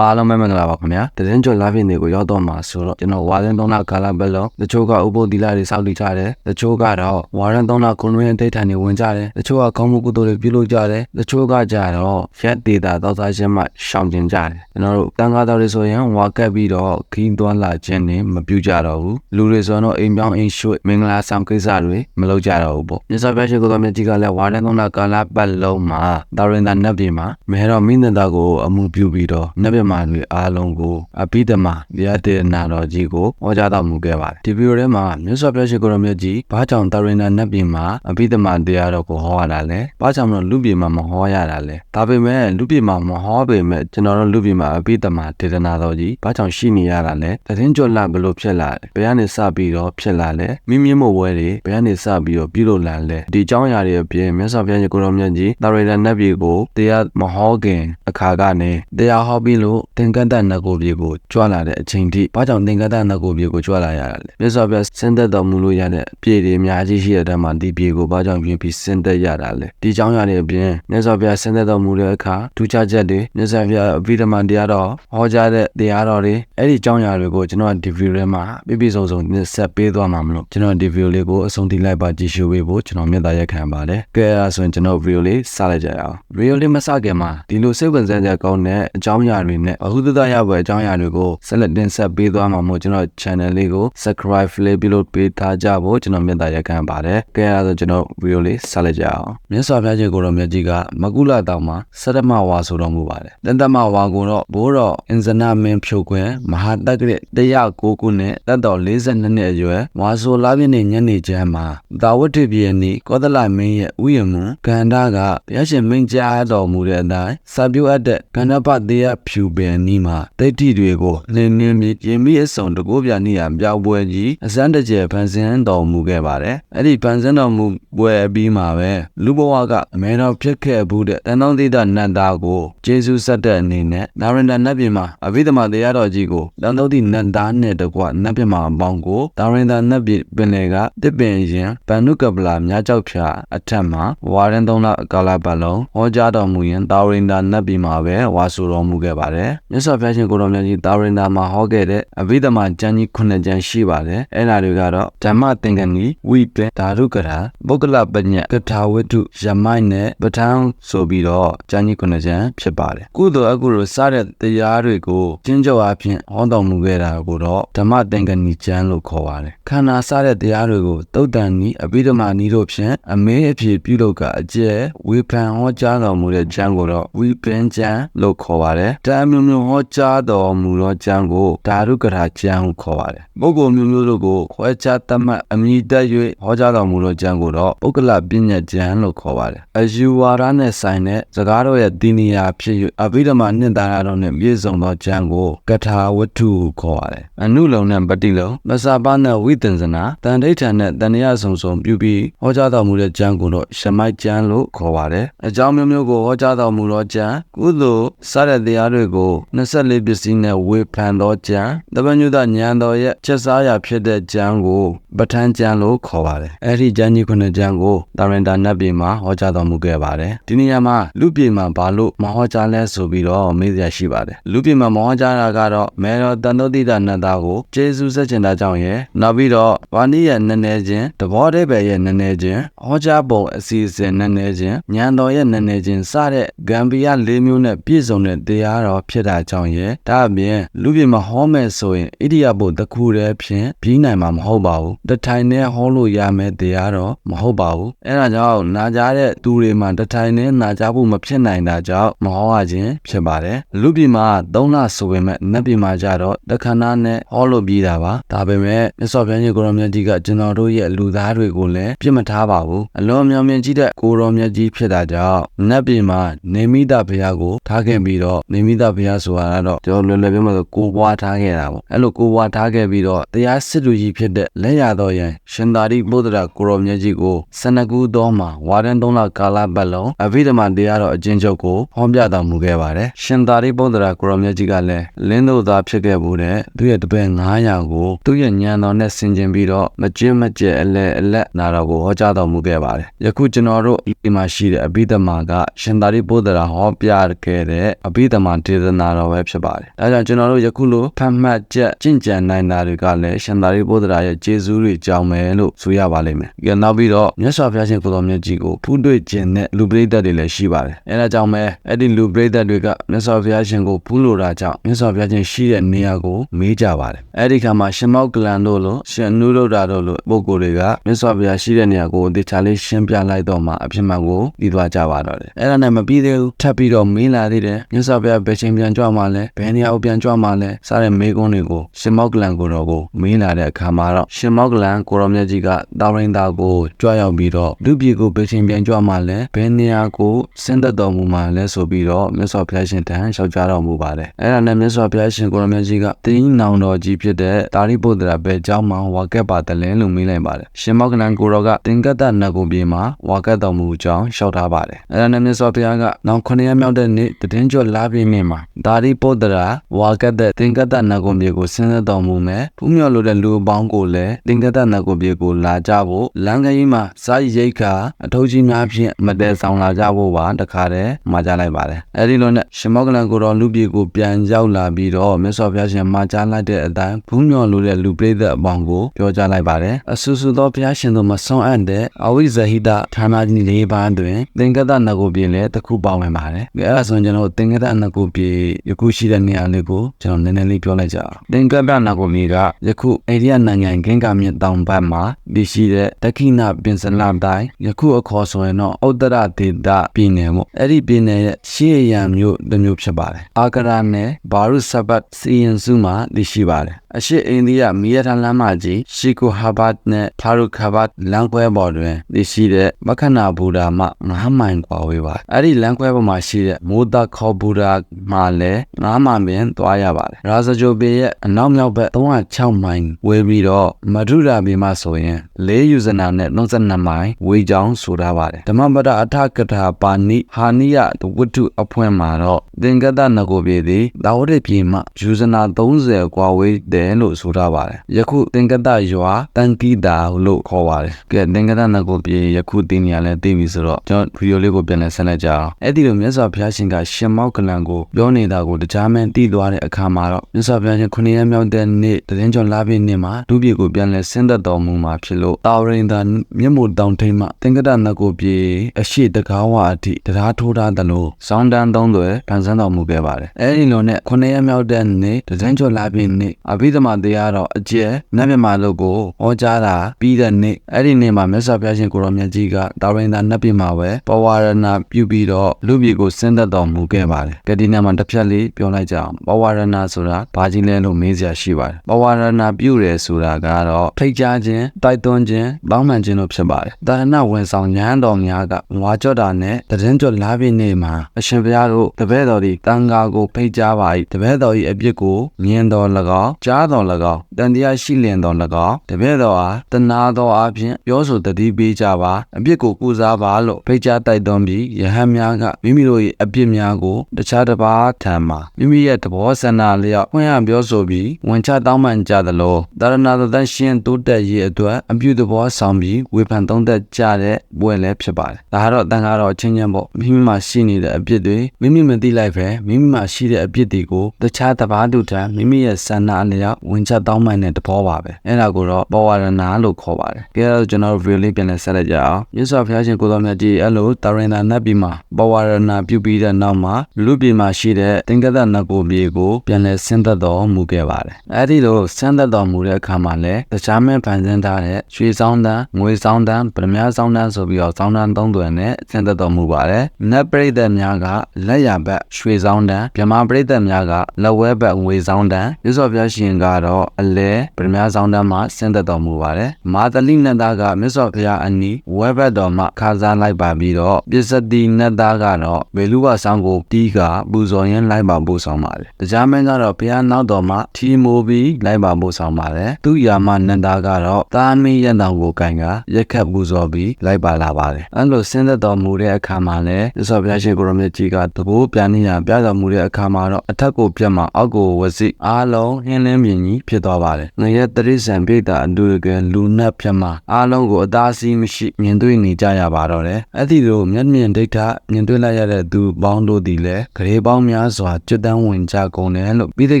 အားလုံးပဲမင်္ဂလာပါခင်ဗျာတရင်ကျော်လာပြည့်နေကိုရောက်တော့မှာဆိုတော့ကျွန်တော်ဝါရင်သုံးလကာလပတ်လုံးတချို့ကဥပုသ်သီလတွေစောင့်တည်ကြတယ်တချို့ကတော့ဝါရင်သုံးလကုံရင်းတိတ်ထန်တွေဝင်ကြတယ်တချို့ကကောင်းမှုကုသိုလ်တွေပြုလုပ်ကြတယ်တချို့ကကြတော့ရက်ဒေတာသောသားချင်းမှရှောင်ကျင်ကြတယ်ကျွန်တော်တို့တန်ခါတော်တွေဆိုရင်ဝါကက်ပြီးတော့ခင်းသွန်းလာခြင်းတွေမပြုကြတော့ဘူးလူတွေဆိုတော့အိမ်ပြောင်းအိမ်ရွှေ့မင်္ဂလာဆောင်ကိစ္စတွေမလုပ်ကြတော့ဘူးပေါ့မြတ်စွာဘုရားရှိခိုးတော်မြတ်ကြီးကလည်းဝါရင်သုံးလကာလပတ်လုံးမှာတာရင်တာနတ်ပြည်မှာမဲတော်မိနတာကိုအမှုပြုပြီးတော့နတ်ပြည်မှာတွေအားလုံးကိုအဘိဓမ္မာတရားတေနာတော်ကြီးကိုဟောကြားတော်မူခဲ့ပါတယ်ဒီဗီဒီယိုထဲမှာမြတ်စွာဘုရားရှိခိုးတော်မြတ်ကြီးဘာကြောင့်တာရင်တာနတ်ပြည်မှာအဘိဓမ္မာတရားတော်ကိုဟောရတာလဲဘာကြောင့်မလို့လူပြည်မှာမဟောရတာလဲဒါပေမဲ့လူပြည်မှာမဟောပေမဲ့ကျွန်တော်တို့လူပြည်မှာအဘိဓမ္မာတေနာတော်ကြီးဘာကြောင့်ရှိနေရတာလဲတရင်ကျော်လာဘယ်လိုဖြစ်လာလဲဘယ်ကနေစပြီးတော့ဖြစ်လာလဲမိမိမို့ဝဲတွေဘယ်ကနေစပြီးတော့ပြုလုပ်လာလဲဒီအကြောင်းအရာတွေအပြင်မြတ်စွာဘုရားရှိခိုးတော်မြတ်ကြီးတာရင်တာနတ်ပြည်ကိုတရားမဟောခင်အခါကနေတရားဟောပြီးလို့သင်္ကန်းတနတ်ကိုပြေကိုကြွလာတဲ့အချိန်ထိဘာကြောင့်သင်္ကန်းတနတ်ကိုပြေကိုကြွလာရတာလဲမြတ်စွာဘုရားစင်သက်တော်မူလို့ရတဲ့ပြေတွေအများကြီးရှိတဲ့တည်းမှာဒီပြေကိုဘာကြောင့်ပြင်ပြီးစင်သက်ရတာလဲဒီအကြောင်းအရာတွေအပြင်မြတ်စွာဘုရားစင်သက်တော်မူတဲ့အခါထူးခြားချက်တွေမြတ်စွာဘုရားအဘိဓမ္မာတရားတော်ဟောကြားတဲ့တရားတော်တွေအဲ့ဒီအကြောင်းအရာတွေကိုကျွန်တော်ဒီဗီဒီယိုထဲမှာပြပြစုံစုံညဆက်ပေးသွားမှာမလို့ကျွန်တော်ဒီဗီဒီယိုလေးကိုအဆုံးထိလိုက်ပါကြည့်ရှုပေးဖို့ကျွန်တော်မြတ်တာရက်ခံပါတယ်ကဲအဲ့ဒါဆိုရင်ကျွန်တော်ဗီဒီယိုလေးစလိုက်ကြရအောင်ဗီဒီယိုလေးမစခင်မှာဒီလိုစိတ်ဝင်စားကြကောင်းတဲ့အကြောင်းအရာတွေနဲ့အခုသဒ္ဒရပွဲအကြောင်းအရာတွေကိုဆက်လက်တင်ဆက်ပေးသွားမှာမို့ကျွန်တော် channel လေးကို subscribe လေးပြုလုပ်ပေးထားကြဖို့ကျွန်တော်မြတ်တာရက်ခံပါတယ်ကဲအဲ့ဒါဆိုကျွန်တော်ဗီဒီယိုလေးစလိုက်ကြအောင်မြတ်စွာဘုရားရှင်ကိုတော်မြတ်ကြီးကမကုလတောင်မှာစတ္တမဝါဆိုတော်မူပါတယ်တန်တမဝါကိုတော့ဘိုးတော်အင်ဇနမင်းဖြုတ်ခွင့်မဟာတက္ကရ109ခုနဲ့တက်တော်42နှစ်အရွယ်ဝါဆိုလာပြည့်နေ့ညနေချမ်းမှာတာဝတ္ထိပြည်နီကောသလမင်းရဲ့ဥယျာဉ်မကန္တာကဘုရားရှင်မင်းကြားတော်မူတဲ့အတိုင်းစာပြုအပ်တဲ့ကန္နပတရားဖြူပင်နီးမှာဒိဋ္ဌိတွေကိုလင်းလင်းမြရင်မိအစုံတကိုးပြနိယပြောင်းပွဲကြီးအစမ်းတကျဖန်ဆင်းတော်မူခဲ့ပါတယ်အဲ့ဒီဖန်ဆင်းတော်မူပွဲအပြီးမှာပဲလူဘဝကအမဲတော်ဖြစ်ခဲ့ဘူးတဲ့တန်တောင်းတိဒနတ်သားကိုဂျေဇုဆက်တဲ့အနေနဲ့နာရန္ဒနတ်ပြည်မှာအဘိဓမ္မာတရားတော်ကြီးကိုတန်တောင်းတိနတ်သားနဲ့တကွနတ်ပြည်မှာအပေါင်းကိုဒါရန္ဒနတ်ပြည်ပင်လေကတစ်ပင်ရင်ဗန္နုကပလာမြားကြောက်ဖြာအထက်မှာဝါရင်သုံးလကာလပတ်လုံးဟောကြားတော်မူရင်ဒါရန္ဒနတ်ပြည်မှာပဲဝါဆိုတော်မူခဲ့ပါတယ်မြတ်စွာဘုရားရှင်ကိုတော်မြတ်ကြီးဒါရန္ဒမှာဟောခဲ့တဲ့အဘိဓမ္မာကျမ်းကြီးခုနှစ်ကျမ်းရှိပါတယ်အဲ့ဒါတွေကတော့ဓမ္မသင်္ကနီဝိပဓာရုကရာပုဂ္ဂလပညတ်ကထာဝတ္ထုယမိုက်နဲ့ပဋ္ဌာန်းဆိုပြီးတော့ကျမ်းကြီးခုနှစ်ကျမ်းဖြစ်ပါတယ်ကုသိုလ်အကုသိုလ်စတဲ့တရားတွေကိုကျင့်ကြံအဖြစ်ဟောတော်မူခဲ့တာကိုတော့ဓမ္မသင်္ကနီကျမ်းလို့ခေါ်ပါတယ်ခန္ဓာစတဲ့တရားတွေကိုတုတ်တန်နီအဘိဓမ္မာနီတို့ဖြင့်အမေးအဖြစ်ပြုလုပ်ကအကျဲဝေဖန်ဟောကြားတော်မူတဲ့ကျမ်းကိုတော့ဝိပင်ကျမ်းလို့ခေါ်ပါတယ်တန်မျိုးမျိုးဟောကြားတော်မူသောကျမ်းကိုဓာရုကရာကျမ်းဟုခေါ်ပါတယ်ပုဂ္ဂိုလ်မျိုးမျိုးတို့ကိုခွဲခြားသတ်မှတ်အမိတက်၍ဟောကြားတော်မူသောကျမ်းကိုတော့ပုဂ္ဂလပညာကျမ်းလို့ခေါ်ပါတယ်အယူဝါဒနဲ့ဆိုင်တဲ့စကားတော်ရဲ့ဒီနီယာဖြစ်၍အဘိဓမ္မာနှစ်သာရတော်နဲ့ပြည့်စုံသောကျမ်းကိုကထာဝတ္ထုဟုခေါ်ပါတယ်အနုလုံနဲ့ပတိလုံမစပါနဲ့ဝိသင်္ဇနာတန်ဋိဌာန်နဲ့တန်ရဆုံဆုံပြုပြီးဟောကြားတော်မူတဲ့ကျမ်းကိုတော့ရှမိုက်ကျမ်းလို့ခေါ်ပါတယ်အကြောင်းမျိုးမျိုးကိုဟောကြားတော်မူသောကျမ်းကုသိုလ်စတဲ့တရားတွေကို24ပစ္စည်းနဲ့ဝေဖန်သောကျမ်းတပညုတဉာဏ်တော်ရဲ့ချက်စားရာဖြစ်တဲ့ကျမ်းကိုပဋ္ဌာန်းကျမ်းလို့ခေါ်ပါတယ်အဲ့ဒီကျမ်းကြီးခုနှစ်ကျမ်းကိုတာရန်တာနတ်ပြည်မှာဟောကြားတော်မူခဲ့ပါတယ်ဒီနေရာမှာလူပြည်မှာဘာလို့မဟောကြားလဲဆိုပြီးတော့မေးစရာရှိပါတယ်လူပြည်မှာမဟောကြားတာကတော့မေတော်တန်တုတိတနတ်သားကိုကျေးဇူးဆက်ချင်တာကြောင့်ရယ်နောက်ပြီးတော့ဗာနိရဲ့နည်းနည်းချင်းတဘောတဲ့ပဲရဲ့နည်းနည်းချင်းဟောကြားပုံအစီအစဉ်နည်းနည်းချင်းဉာဏ်တော်ရဲ့နည်းနည်းချင်းစတဲ့ဂမ်ဘီယာ၄မျိုးနဲ့ပြည့်စုံတဲ့တရားတော်ဖြစ်တာကြောင့်ရယ်ဒါအပြင်လူပြည်မှာဟောမယ်ဆိုရင်ဣရိယာပုတစ်ခုတည်းဖြင့်ပြီးနိုင်မှာမဟုတ်ပါဘူးတထိုင်နဲ့ဟောလို့ရမယ်တရားတော့မဟုတ်ပါဘူးအဲဒါကြောင့်နာကြားတဲ့သူတွေမှာတထိုင်နဲ့နာကြားဖို့မဖြစ်နိုင်တာကြောင့်မဟောရခြင်းဖြစ်ပါတယ်လူပြည်မှာ၃လဆိုပေမဲ့နတ်ပြည်မှာကြတော့တခဏနဲ့ဟောလို့ပြီးတာပါဒါပေမဲ့မြတ်စွာဘုရားရှင်ကိုရောမြတ်ကြီးကကျွန်တော်တို့ရဲ့လူသားတွေကိုလည်းပြစ်မထားပါဘူးအလွန်မြောင်မြင်ကြီးတဲ့ကိုရောမြတ်ကြီးဖြစ်တာကြောင့်နတ်ပြည်မှာနေမိတဘုရားကိုထားခဲ့ပြီးတော့နေမိတဘုရားဆိုတာကတော့ကျွန်တော်လွယ်လွယ်ပြောမှဆိုကိုပွားထားခဲ့တာပေါ့အဲ့လိုကိုပွားထားခဲ့ပြီးတော့တရားစစ်လူကြီးဖြစ်တဲ့လက်ရတော်ရန်ရှင်သာရိပုတ္တရာကိုရောမြတ်ကြီးကိုစနကူတော်မှာဝါရန်သုံးလကာလပတ်လုံးအဘိဓမ္မာတရားတော်အကျဉ်းချုပ်ကိုဟောပြတော်မူခဲ့ပါတယ်ရှင်သာရိပုတ္တရာကိုရောမြတ်ကြီးကလည်းလင်းတို့သားဖြစ်ခဲ့ဘူးတဲ့သူရဲ့တပည့်900ကိုသူ့ရဲ့ဉာဏ်တော်နဲ့ဆင်ခြင်ပြီးတော့မကျင့်မကျက်အလဲအလက်နာတော်ကိုဟောကြားတော်မူခဲ့ပါတယ်ယခုကျွန်တော်တို့ဒီမှာရှိတဲ့အဘိဓမ္မာကရှင်သာရိပုတ္တရာဟောပြခဲ့တဲ့အဘိဓမ္မာဒေသစေတနာတော်ပဲဖြစ်ပါတယ်။ဒါကြောင့်ကျွန်တော်တို့ယခုလိုဖတ်မှတ်ချက်ကြင်ကြံနိုင်တာတွေကလည်းရှင်သာရိပုတ္တရာရဲ့ကျေးဇူးတွေကြောင့်ပဲလို့ဆိုရပါလိမ့်မယ်။ကြနောက်ပြီးတော့မြတ်စွာဘုရားရှင်ကိုယ်တော်မြတ်ကြီးကိုဖူးတွေ့ခြင်းနဲ့လူပရိသတ်တွေလည်းရှိပါတယ်။အဲဒါကြောင့်ပဲအဲ့ဒီလူပရိသတ်တွေကမြတ်စွာဘုရားရှင်ကိုဖူးလိုတာကြောင့်မြတ်စွာဘုရားရှင်ရှိတဲ့နေရာကိုမေးကြပါတယ်။အဲ့ဒီခါမှာရှင်မောက်ကလန်တို့လိုရှင်နုရုဒ္ဓတို့လိုပုဂ္ဂိုလ်တွေကမြတ်စွာဘုရားရှိတဲ့နေရာကိုတေချာလေးရှင်းပြလိုက်တော့မှအဖြစ်မှန်ကိုသိသွားကြပါတော့တယ်။အဲ့ဒါနဲ့မပြီးသေးဘူးထပ်ပြီးတော့မေးလာသေးတယ်မြတ်စွာဘုရားဘယ်ချိန်ပြန်ကြွမှာလဲဘယ်နေရာကိုပြန်ကြွမှာလဲစတဲ့မေးခွန်းတွေကိုရှင်မောက်ကလန်ကိုတော်ကိုမေးလာတဲ့အခါမှာတော့ရှင်မောက်ကလန်ကိုရောမြတ်ကြီးကတာရိန်တာကိုကြွရောက်ပြီးတော့လူပြည်ကိုဘယ်ချိန်ပြန်ကြွမှာလဲဘယ်နေရာကိုဆင်းသက်တော်မူမှာလဲဆိုပြီးတော့မြတ်စွာဘုရားရှင်တန်လျှောက်ကြားတော်မူပါတယ်အဲ့ဒါနဲ့မြတ်စွာဘုရားရှင်ကိုရောမြတ်ကြီးကတင်းနောင်တော်ကြီးဖြစ်တဲ့တာရိပုတ္တရာဘယ်ကြောင်းမှဝါကက်ပါတယ်လဲလို့မေးလိုက်ပါတယ်ရှင်မောက်ကလန်ကိုရောကတင်ကတ္တနတ်ကိုပြေမှာဝါကက်တော်မူကြောင်းလျှောက်ထားပါတယ်အဲ့ဒါနဲ့မြတ်စွာဘုရားကနောက်9ရက်မြောက်တဲ့နေ့တည်င်းကျော်လာပြင်းမြင်မှာဒါရိပုတ္တရာဝါကက်တဲ့တင်ကတ္တနတ်ကိုပြေကိုဆင်းသက်တော်မူမယ်ဖူးမြော်လို့တဲ့လူအပေါင်းကိုလည်းတင်ကတ္တနတ်ကိုပြေကိုလာကြဖို့လမ်းခရီးမှာစာရိတ်ခါအထုပ်ကြီးများဖြင့်မတဲဆောင်လာကြဖို့ပါတခါတည်းမှာကြလိုက်ပါတယ်အဲ့ဒီလိုနဲ့ရှင်မောကလန်ကိုတော်လူပြေကိုပြန်ရောက်လာပြီးတော့မြတ်စွာဘုရားရှင်မှာကြားလိုက်တဲ့အတိုင်းဖူးမြော်လို့တဲ့လူပရိသတ်အပေါင်းကိုပြောကြားလိုက်ပါတယ်အဆူဆူသောဘုရားရှင်တို့မဆုံးအပ်တဲ့အဝိဇဟိတဌာနကြီး၄ပါးတွင်သင်္ကတ္တနတ်ကိုပြေလည်းတစ်ခုပါဝင်ပါတယ်။အဲ့ဒါဆိုရင်ကျွန်တော်သင်္ကတ္တနတ်ကိုပြေယခုရှိတဲ့နေရာလေးကိုကျွန်တော်နည်းနည်းလေးပြောလိုက်ကြအောင်။သင်္ကတ္တနတ်ကိုပြေကယခုအိန္ဒိယနိုင်ငံဂင်္ဂါမြစ်တောင်ဘက်မှာတည်ရှိတဲ့ဒက္ခိဏပင်စလတိုင်းယခုအခေါ်ဆိုရင်တော့ဥတ္တရဒေသပြည်နယ်ပေါ့။အဲ့ဒီပြည်နယ်ရဲ့ရှေးရံမြို့တစ်မျိုးဖြစ်ပါတယ်။အာကရာနဲ့ဘာရုဆဘတ်စီရင်စုမှာတည်ရှိပါတယ်။ အရှိအိန္ဒိယမီရထလမ်းမကြီးရှီကိုဟာဘတ်နဲ့ဖာရုခဘတ်လမ်းခွဲပေါ်တွင်သိရှိတဲ့မခနာဘူဒာမှ9မိုင်ကွာဝေးပါအဲ့ဒီလမ်းခွဲပေါ်မှာရှိတဲ့မိုးသားခေါ်ဘူဒာမှာလည်း9မိုင်ပင်သွားရပါတယ်ရာဇဂျိုပေရဲ့အနောက်မြောက်ဘက်306မိုင်ဝေးပြီးတော့မဒုရာပေမှာဆိုရင်၄ယူဇနာနဲ့92မိုင်ဝေးကြောင်းဆိုထားပါတယ်ဓမ္မပဒအထကထာပါဏိဟာနိယဝတ္ထုအဖွင့်မှာတော့သင်္ကတနဂိုပေသည်ဒါဝရပြေမှာယူဇနာ30ကွာဝေးတဲ့ယ်လို့ဆိုထားပါတယ်ယခုသင်္ကတရွာတန်ကိတာလို့ခေါ်ပါတယ်ကဲသင်္ကတနဂုပြေယခုသိနေရလဲသိပြီဆိုတော့ကျွန်တော်ဗီဒီယိုလေးကိုပြန်လည်ဆက်လက်ကြအောင်အဲ့ဒီလိုမြတ်စွာဘုရားရှင်ကရှင်မောက်ကလန်ကိုပြောနေတာကိုတရားမင်းတည်သွားတဲ့အခါမှာတော့မြတ်စွာဘုရားရှင်ခုနှစ်ရက်မြောက်တဲ့နေ့တရင်ကျော်လာပြည့်နေ့မှာဒုပြေကိုပြန်လည်ဆင်းသက်တော်မူမှာဖြစ်လို့တာဝရင်သာမြတ်မို့တောင်ထိန်မှသင်္ကတနဂုပြေအရှိတကားဝအထိတရားထိုးထားတယ်လို့စောင်းတန်းသုံးသွယ်ဖန်ဆန်းတော်မူခဲ့ပါတယ်အဲ့ဒီလိုနဲ့ခုနှစ်ရက်မြောက်တဲ့နေ့တရင်ကျော်လာပြည့်နေ့အဘိဓမ္မာတရားတော်အကျယ်နတ်မြမာလို့ကိုဟောကြားတာပြီးတဲ့နေ့အဲ့ဒီနေ့မှာမြတ်စွာဘုရားရှင်ကိုရောမြတ်ကြီးကတာဝရင်သာနတ်ပြည်မှာပဲပဝရဏပြုပြီးတော့လူပြည်ကိုဆင်းသက်တော်မူခဲ့ပါတယ်ကတိနာမှာတစ်ဖြတ်လေးပြောလိုက်ကြအောင်ပဝရဏဆိုတာဘာကြီးလဲလို့မေးစရာရှိပါတယ်ပဝရဏပြုတယ်ဆိုတာကတော့ဖိတ်ကြားခြင်းတိုက်တွန်းခြင်းတောင်းပန်ခြင်းတို့ဖြစ်ပါတယ်တာရဏဝန်ဆောင်ညာတော်များကဝါကြော့တာနဲ့တရင်ကြော့လာပြည့်နေ့မှာအရှင်ဘုရားတို့တပည့်တော်ဒီတန်ဃာကိုဖိတ်ကြားပါ၏တပည့်တော်၏အပြစ်ကိုမြင်တော်၎င်းကြားတော်၎င်းတန်တရားရှိလင်တော်၎င်းတပည့်တော်အားတနာတော်အပြင်ပြောဆိုတတိပေးကြပါအပြစ်ကိုကုစားပါလို့ဖိတ်ကြားတိုက်တွန်းပြီးယဟန်များကမိမိတို့၏အပြစ်များကိုတခြားတစ်ပါးထံမှမိမိရဲ့သဘောဆန္ဒလျောက်ဖွင့်ရပြောဆိုပြီးဝန်ချတောင်းပန်ကြသလိုတာရဏသတရှင်တိုးတက်ရေးအတွက်အပြုသဘောဆောင်ပြီးဝေဖန်သုံးသက်ကြတဲ့ပွဲလည်းဖြစ်ပါတယ်။ဒါကတော့တန်ခါတော့ချင်းချင်းပေါ့မိမိမှာရှိနေတဲ့အပြစ်တွေမိမိမသိလိုက်ပဲမိမိမှာရှိတဲ့အပြစ်တွေကိုတခြားတစ်ပါးသူထံမိမိရဲ့ဆန္ဒအလျောက်ဝန်ချတောင်းပန်တဲ့သဘောပါပဲ။အဲ့ဒါကိုတော့ပဝရဏလို့ခေါ်ပါတယ်။ကြည့်ရတော့ကျွန်တော်တို့ view လေးပြန်လည်ဆက်လက်ကြအောင်။မြတ်စွာဘုရားရှင်ကိုယ်တော်မြတ်ကြီးအဲ့လိုတာရင်သာနတ်ပြည်မှာပဝရဏပြုပြီးတဲ့နောက်မှာလူပြည်မှာရှိတဲ့တင်္ကတနတ်ကိုပြည်ကိုပြန်လည်ဆင်းသက်တော်မူခဲ့ပါတယ်။အဲ့ဒီလိုဆင်းသက်တော်မူတဲ့အခါမှာလည်းတခြားမဲ့ဖန်ဆင်းထားတဲ့ရွှေဆောင်တန်းငွေဆောင်တန်းဗရမ ्या ဆောင်တန်းဆိုပြီးတော့ဆောင်တန်းသုံးသွယ်နဲ့ဆင်းသက်တော်မူပါတယ်။နတ်ပရိသတ်များကလက်ရဘက်ရွှေဆောင်တန်းဗြဟ္မာပရိသတ်များကလက်ဝဲဘက်ငွေဆောင်တန်းမြတ်စွာဘုရားရှင်ကတော့အလဲဗရမ ्या ဆောင်တန်းမှာဆင်းသက်တော်မူပါတယ်။မာတလိနတ်သားကမြတ်စွာဘုရားအနီးဝဲဘက်တော်မှာခါစားလိုက်ပါပြီးတော့ပစ္စတိနတ်သားကတော့ဘေလူဝဆောင်ကိုတီးကပူဇော်ရင်းလိုက်ပါပို့ဆောင်ပါတယ်။တရားမင်းကတော့ဘုရားနောက်တော်မှာထီမိုးပြီးလိုက်ပါပို့ဆောင်ပါတယ်။သူ့ယာမနတ်သားကတော့တာမင်းရန်တော်ကိုကင်ကရက်ခတ်ပူဇော်ပြီးလိုက်ပါလာပါတယ်။အဲလိုဆင်းသက်တော်မူတဲ့အခါမှာလည်းမြတ်စွာဘုရားရှင်ကိုရမြတ်ကြီးကတဘိုးပြန်နေရပြတော်မူတဲ့အခါမှာတော့အထက်ကိုပြတ်မှအောက်ကိုဝစီအားလုံးဟင်းလင်းမြင်ကြီးဖြစ်သွားပါတယ်ငရဲတရိษံပိတ်တာအတူတကယ်လူနတ်ဖြစ်မှာအားလုံးကိုအသားစီးမရှိမြင်တွေ့နေကြရပါတော့တယ်အဲ့ဒီလိုမျက်မြင်ဒိဋ္ဌမြင်တွေ့လိုက်ရတဲ့သူပေါင်းတို့သည်လည်းဂရေပေါင်းများစွာကျွတ်တန်းဝင်ကြကုန်တယ်လို့ပြီးတဲ့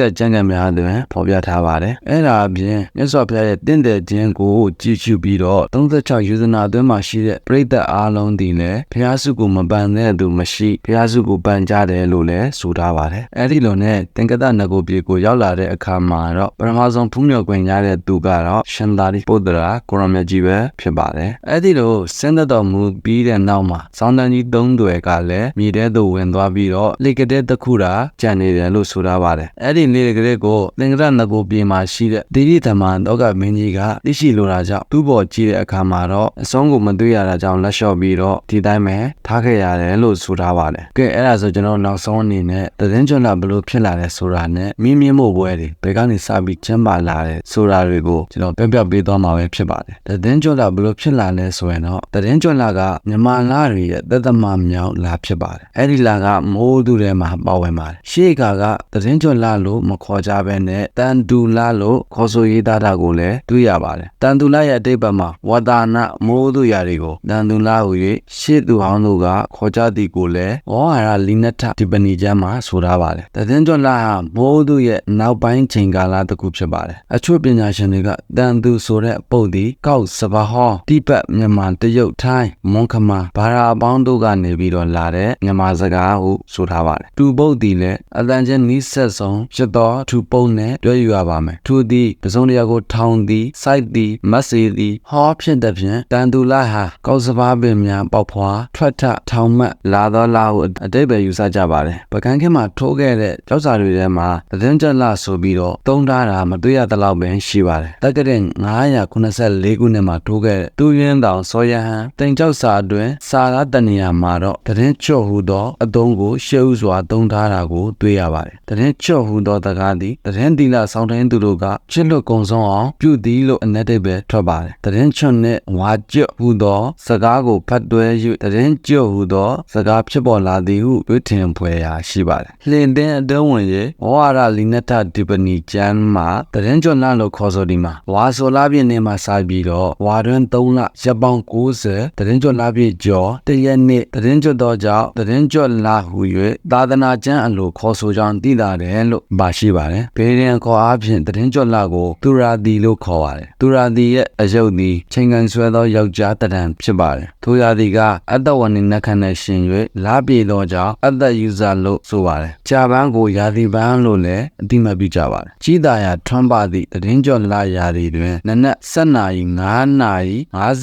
ကကျမ်းဂန်များတွင်ဖော်ပြထားပါတယ်အဲ့ဒါအပြင်မြတ်စွာဘုရားရဲ့တင့်တယ်ခြင်းကိုကြည့်ရှုပြီးတော့36ယူဇနာအတွင်းမှာရှိတဲ့ပြိတ္တအားလုံးသည်လည်းဘုရားစုကိုမပန်တဲ့သူမရှိဘုရားစုကိုပန်ကြတယ်လို့လည်းဆိုထားပါတယ်အဲ့ဒီလိုနဲ့သင်္ကတနဂုပြေကိုရောက်လာတဲ့အခါမှာတော့ပထမဆုံးဖူးမြော်ခွင့်ရတဲ့သူကတော့ရှင်သာရိပုတ္တရာကိုရမကြီးပဲဖြစ်ပါတယ်အဲ့ဒီလိုစင်သက်တော်မူပြီးတဲ့နောက်မှာစောင်းတန်ကြီးသုံးတွေကလည်းမြေထဲသို့ဝင်သွားပြီးတော့လေကတဲ့တစ်ခုတာကြံနေတယ်လို့ဆိုထားပါတယ်အဲ့ဒီလေကတဲ့ကိုသင်္ကတနဂုပြေမှာရှိတဲ့တိရိသမန်တော့ကမင်းကြီးကသိရှိလိုတာကြောင့်သူ့ဘော်ကြည့်တဲ့အခါမှာတော့အဆုံးကိုမတွေ့ရတာကြောင့်လက်လျှော့ပြီးတော့ဒီတိုင်းပဲထားခဲ့ရတယ်လို့ဆိုထားပါတယ်ကဲအဲ့ဒါဆိုကျွန်တော်နောက်ဆုံးအနေနဲ့သတင်းကျွမ်းလာဘလို့ဖြစ်လာလဲဆိုတာနဲ့မြင်းမြင်းမို့ပွဲတွေဘယ်ကနေစပြီးကျင်းပါလာလဲဆိုတာတွေကိုကျွန်တော်ပြပြပေးသွားမှာပဲဖြစ်ပါတယ်သတင်းကျွမ်းလာဘလို့ဖြစ်လာလဲဆိုရင်တော့သတင်းကျွမ်းလာကမြန်မာလာတွေရဲ့သက်သမမြောက်လာဖြစ်ပါတယ်အဲ့ဒီလာကမိုးသူထဲမှာပါဝင်ပါတယ်ရှေ့ကကသတင်းကျွမ်းလာလို့မခေါ်ကြဘဲနဲ့တန်တူလာလို့ခေါ်ဆိုရေးသားတာကိုလည်းတွေ့ရပါတယ်တန်တူလာရဲ့အတိတ်ဘက်မှာဝါဒါနာမိုးသူရာတွေကိုတန်တူလာဟူ၍ရှေ့သူဟောင်းတို့ကခေါ်ကြသည်ကိုလည်းဝေါဟာရလီနက်ထဒီပနီကျမ်းမှာဆိုထားပါတယ်သတင်းကျွမ်းလာဟာမိုးသူရဲ့နောက်ပိုင်းချိန်ကာလတစ်ခုဖြစ်ပါတယ်အချို့ပညာရှင်တွေကတန်တူဆိုတဲ့ပုတ်ဒီကောက်စပါဟောတိပတ်မြန်မာတရုတ်ထိုင်းမွန်ခမာဘာသာအပေါင်းတို့ကနေပြီးတော့လာတဲ့မြန်မာစကားဟုဆိုထားပါတယ်တူပုတ်ဒီလည်းအတန်ချင်းနီးဆက်ဆုံးဖြစ်သောထူပုံနဲ့ပြောယူရပါမယ်ထူသည်ပစုံတရားကိုထောင်သည်စိုက်သည်မတ်စီသည်ဟောဖြစ်တဲ့ဖြင့်တန်တူလာဟာကောက်စပါပင်များပေါက်ဖွာထွက်ထထောင်မတ်လာသောလာဟုအတိတ်ပဲယူဆကြပါတယ်ပကန်းခင်းမှာထိုးခဲ့တဲ့ကြောက်စာတွေထဲမှာသတင်းကြက်လာဆိုပြီးတော့တုံးထားတာမတွေ့ရသလောက်ပဲရှိပါတယ်တက္ကရာ984ခုနှစ်မှာထိုးခဲ့တဲ့တူရင်းတောင်စောရဟန်တင်ကြောက်စာအတွင်းစာကားတနေရာမှာတော့သတင်းချော့ဟူသောအသုံးကိုရှေ့ဥစွာတုံးထားတာကိုတွေ့ရပါတယ်သတင်းချော့ဟူသောတကားသည်သတင်းတီလာဆောင်တိုင်းသူတို့ကချစ်လွတ်ကုံဆုံးအောင်ပြုသည်လို့အ내တိတ်ပဲထွက်ပါတယ်သတင်းချွတ်နဲ့ဝါကျွတ်ဟူသောစကားကိုဖတ်တွဲ၍သတင်းကျွတ်ဟူသောစကားဖြစ်ပေါ်လာသည်ဟုတွေးထင်ဖွယ်ရာရှိပါတယ်လင်တဲ့အတွင်းဝင်ရဲ့ဝါရလီနက်တာဒီပနီကျမ်းမှာသတင်းကျွတ်လလို့ခေါ်ဆိုဒီမှာဝါဆိုလာပြည့်နေမှာစပြီးတော့ဝါတွင်3လရက်ပေါင်း90သတင်းကျွတ်လာပြည့်ကျော်တရက်နေ့သတင်းကျွတ်တော့ကြောင့်သတင်းကျွတ်လာဟူ၍သာသနာကျမ်းအလိုခေါ်ဆိုကြောင်းသိတာတယ်လို့ပါရှိပါတယ်ဘေးရင်ခေါ်အားဖြင့်သတင်းကျွတ်လာကိုသူရာဒီလို့ခေါ်ပါတယ်သူရာဒီရဲ့အယုတ်သည်ချိန်ကန်ဆွဲသောယောက်ျားတရံဖြစ်ပါတယ်သူရာဒီကအတ္တဝဏိနခနဲ့ရှင်၍လာပြေသောကြောင့်အတ္တယူဇာလို့ဆိုပါတယ်။ကြာပန်းကိုယာတိပန်းလို့လည်းအတိမတ်ပြုကြပါတယ်။ကြီးတာယာထွန်းပါသည့်တရင်ကျော်လာရာတွေတွင်နနက်7နာရီ9နာရီ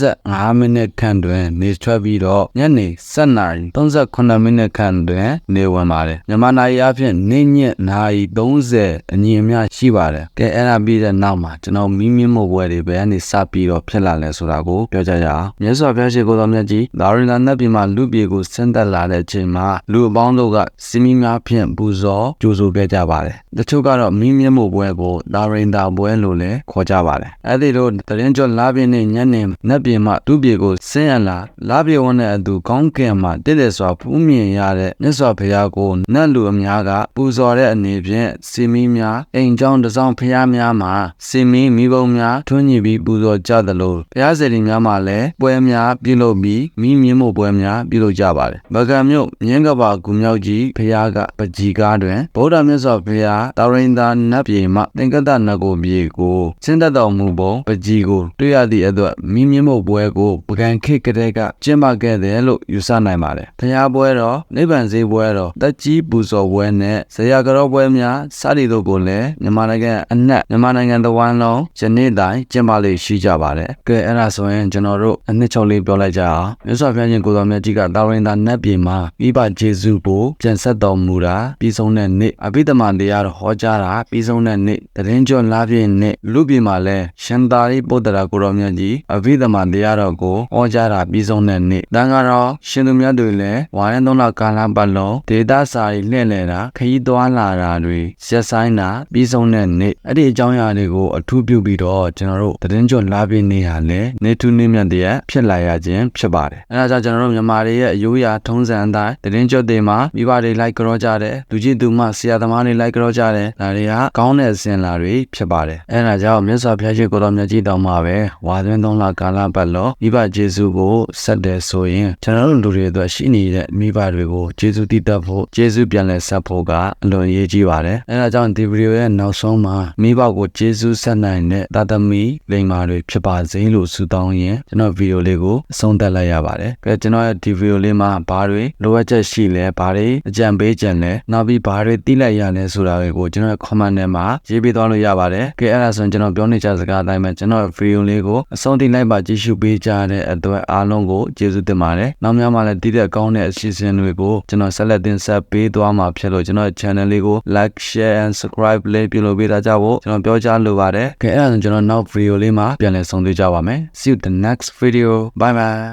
55မိနစ်ခန့်တွင် နေထွက်ပြီးတော့ညနေ7နာရီ38မိနစ်ခန့်တွင် နေဝင်ပါတယ်။မြန်မာနာရီအဖြစ်နေ့ညနာရီ30အညီအမျှရှိပါတယ်။ကဲအဲ့ဒါပြီးတဲ့နောက်မှာကျွန်တော်မီးမြင့်မို့ပွဲတွေဘယ်ကနေစပြီးတော့ဖြစ်လာလဲဆိုတာကိုပြောကြရအောင်။မြတ်စွာဘုရားရှိခိုးတော်မြတ်ကြီးဒါရင်လာနတ်ပြည်မှာလူပြေကိုဆင်းသက်လာတဲ့အချိန်မှာလူအပေါင်းတို့ကစီမီများဖြင့်ပူဇော်ကြိုဆိုခဲ့ကြပါတယ်။တချို့ကတော့မီးမြင့်မို့ပွဲကိုဒါရင်တာပွဲလို့လည်းခေါ်ကြပါတယ်။အဲ့ဒီလိုတရင်ကျော်လာပြင်းနဲ့ညနေနတ်ပြည်မှာလူပြေကိုဆင်းရလာလာပြေဝန်းတဲ့အတူကောင်းကင်မှာတည်တယ်စွာဖူးမြင်ရတဲ့မြတ်စွာဘုရားကိုနတ်လူအများကပူဇော်တဲ့အနေဖြင့်စီမီများအိမ်ကျောင်းတစောင်းဖျားများမှာစီမီမိဘုံများထွန်းညင်ပြီးပူဇော်ကြသလိုဘုရားစေတီများမှာလည်းပွဲများပြုလုပ်ပြီးမိမြင့်မို့ပွဲများပြုလုပ်ကြပါတယ်။ဗကံမြို့မြင်းကပါဂူမြောက်ကြီးဘုရားကပကြီးကားတွင်ဗုဒ္ဓမြတ်စွာဘုရားတာရိန်သာနတ်ပြည်မှသင်္ကတနတ်ကိုမြေကိုဆင်းသက်တော်မူပုံပကြီးကိုတွေ့ရသည့်အတွက်မိမြင့်မို့ပွဲကိုပကံခေတ်ကလေးကကျင်းပခဲ့တယ်လို့ယူဆနိုင်ပါတယ်။ဘုရားပွဲတော်နိဗ္ဗာန်ဈေးပွဲတော်တက်ကြီးပူဇော်ပွဲနဲ့ဇေယျကတော်ပွဲများစသည်တို့ကိုလည်းမြန်မာနိုင်ငံအနှက်မြန်မာနိုင်ငံသဝမ်းလုံးယနေ့တိုင်ကျင်းပလေရှိကြပါတယ်။ကဲအဲ့ဒါဆိုရင်ကျွန်တော်တို့အနှစ်ချုပ်လေးပြောလိုက်ကြအောင်မြတ်စွာဘုရားရှင်ကိုယ်တော်မြတ်ကြီးကတာရင်သာနတ်ပြည်မှာမိဘဂျေစုကိုပြန်ဆက်တော်မူတာပြီးဆုံးတဲ့နေ့အဘိဓမ္မာတရားတော်ဟောကြားတာပြီးဆုံးတဲ့နေ့တရင်ကျော်လာပြည့်နေ့လူပြည်မှာလည်းရှင်သာရိပုတ္တရာကိုယ်တော်မြတ်ကြီးအဘိဓမ္မာတရားတော်ကိုဟောကြားတာပြီးဆုံးတဲ့နေ့တန်ကတော့ရှင်သူမြတ်တွေလည်းဝါရင်သုံးလကာလပတ်လုံးဒေတာစာရီလှည့်လည်တာခရီးသွားလာတာတွေရက်ဆိုင်တာပြီးဆုံးတဲ့နေ့အဲ့ဒီအကြောင်းအရာတွေကိုအထူးပြုပြီးတော့ကျွန်တော်တို့တရင်ကျော်လာပြည့်နေ့ဟာလည်းနေထူးနေမြတ်တဲ့ဖြစ်လာရခြင်းဖြစ်ပါတယ်အဲဒါကြောင့်ကျွန်တော်တို့မြန်မာတွေရဲ့အယိုးရာထုံးစံအတိုင်းတရင်ကျော်တွေမှာမိဘတွေလိုက်ကြောကြတယ်လူကြီးသူမဆရာသမားတွေလိုက်ကြောကြတယ်ဒါတွေကကောင်းတဲ့တဲ့အစဉ်အလာတွေဖြစ်ပါတယ်အဲဒါကြောင့်မြတ်စွာဘုရားရှိခိုးတော်မြတ်ကြီးတောင်မှာပဲဝါသွင်းသုံးလကာလပတ်လောမိဘဂျေစုကိုဆက်တယ်ဆိုရင်ကျွန်တော်တို့လူတွေအတွက်ရှိနေတဲ့မိဘတွေကိုဂျေစုတည်တတ်ဖို့ဂျေစုပြန်လဲဆက်ဖို့ကအလွန်အရေးကြီးပါတယ်အဲဒါကြောင့်ဒီဗီဒီယိုရဲ့နောက်ဆုံးမှာမိဘကိုဂျေစုဆက်နိုင်တဲ့တာသမီလိမ္မာတွေဖြစ်ပါစေလို့ဆုတောင်းရင်ကျွန်တော်ဗီဒီယိုလေးကိုအဆုံးသတ်လိုက်ရပါတယ်ကဲကျွန်တော်ရဲ့ဒီဗီဒီယိုလေးမှာဘာတွေလိုအပ်ချက်ရှိလဲဘာတွေအကြံပေးကြံလဲနောက်ပြီးဘာတွေသိလိုက်ရလဲဆိုတာတွေကိုကျွန်တော်ရဲ့ comment ထဲမှာရေးပေးသွားလို့ရပါတယ်ကဲအဲ့ဒါဆိုရင်ကျွန်တော်ပြောနေချစကားအတိုင်းပဲကျွန်တော်ဗီဒီယိုလေးကိုအဆုံးထိလိုက်ပါကြည့်ရှုပေးကြတဲ့အတွက်အားလုံးကိုကျေးဇူးတင်ပါတယ်နောက်များမှလည်းတည်တဲ့ကောင်းတဲ့အစီအစဉ်တွေကိုကျွန်တော်ဆက်လက်တင်ဆက်ပေးသွားမှာဖြစ်လို့ကျွန်တော်ရဲ့ channel လေးကို like share and subscribe လေးပြုလုပ်ပေးတာကြဖို့ကျွန်တော်ပြောကြားလိုပါတယ်ကဲအဲ့ဒါဆိုကျွန်တော်နောက်ဗီဒီယိုလေးမှာပြန်လည်ဆုံတွေ့ကြပါမယ် see you the next video bye bye